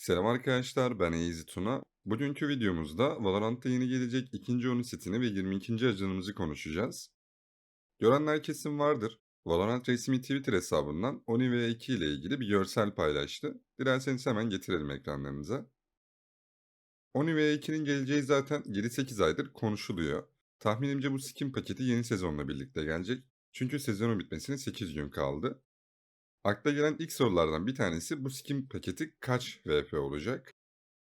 Selam arkadaşlar, ben Easy Tuna. Bugünkü videomuzda Valorant'ta yeni gelecek ikinci Oni setini ve 22. ajanımızı konuşacağız. Görenler kesin vardır. Valorant resmi Twitter hesabından Oni V2 ile ilgili bir görsel paylaştı. Dilerseniz hemen getirelim ekranlarınıza. Oni V2'nin geleceği zaten 7-8 aydır konuşuluyor. Tahminimce bu skin paketi yeni sezonla birlikte gelecek. Çünkü sezonun bitmesine 8 gün kaldı. Akla gelen ilk sorulardan bir tanesi bu skin paketi kaç VP olacak?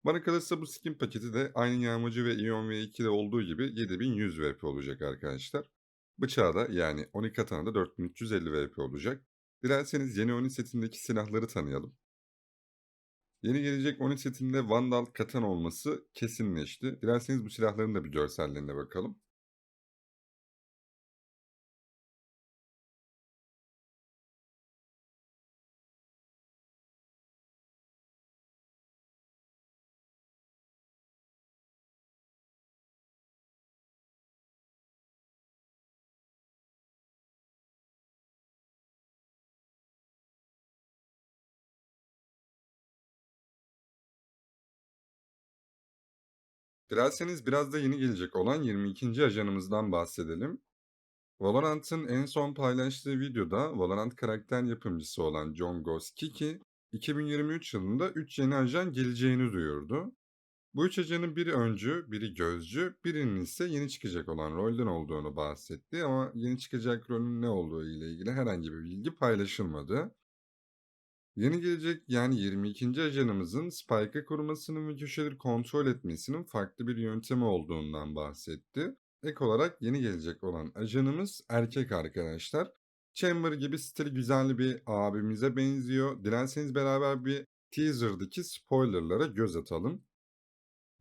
Bana kalırsa bu skin paketi de aynı Yağmacı ve Ion V2'de olduğu gibi 7100 VP olacak arkadaşlar. Bıçağı da yani Oni Katana da 4350 VP olacak. Dilerseniz yeni Oni setindeki silahları tanıyalım. Yeni gelecek Oni setinde Vandal Katana olması kesinleşti. Dilerseniz bu silahların da bir görsellerine bakalım. Dilerseniz biraz da yeni gelecek olan 22. ajanımızdan bahsedelim. Valorant'ın en son paylaştığı videoda Valorant karakter yapımcısı olan John Ghost Kiki, 2023 yılında 3 yeni ajan geleceğini duyurdu. Bu üç ajanın biri öncü, biri gözcü, birinin ise yeni çıkacak olan rolden olduğunu bahsetti ama yeni çıkacak rolün ne olduğu ile ilgili herhangi bir bilgi paylaşılmadı. Yeni gelecek yani 22. ajanımızın Spike'ı korumasının ve köşeleri kontrol etmesinin farklı bir yöntemi olduğundan bahsetti. Ek olarak yeni gelecek olan ajanımız erkek arkadaşlar. Chamber gibi stili güzel bir abimize benziyor. Dilerseniz beraber bir teaser'daki spoilerlara göz atalım.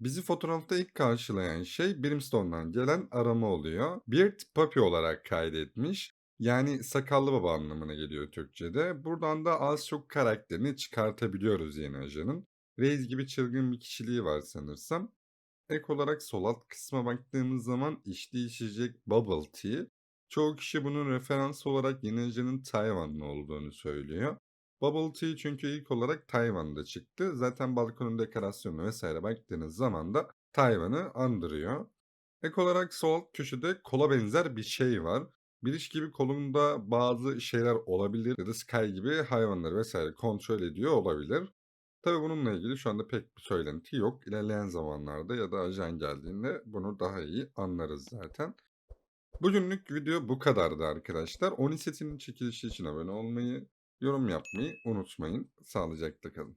Bizi fotoğrafta ilk karşılayan şey Brimstone'dan gelen arama oluyor. Beard Puppy olarak kaydetmiş. Yani sakallı baba anlamına geliyor Türkçe'de. Buradan da az çok karakterini çıkartabiliyoruz yeni ajanın. Reis gibi çılgın bir kişiliği var sanırsam. Ek olarak sol alt kısma baktığımız zaman içtiği içecek Bubble Tea. Çoğu kişi bunun referans olarak yeni ajanın Tayvanlı olduğunu söylüyor. Bubble Tea çünkü ilk olarak Tayvan'da çıktı. Zaten balkonun dekorasyonu vesaire baktığınız zaman da Tayvan'ı andırıyor. Ek olarak sol köşede kola benzer bir şey var. Bir iş gibi kolunda bazı şeyler olabilir ya da Sky gibi hayvanları vesaire kontrol ediyor olabilir. Tabii bununla ilgili şu anda pek bir söylenti yok. İlerleyen zamanlarda ya da ajan geldiğinde bunu daha iyi anlarız zaten. Bugünlük video bu kadardı arkadaşlar. Oni setinin çekilişi için abone olmayı, yorum yapmayı unutmayın. Sağlıcakla kalın.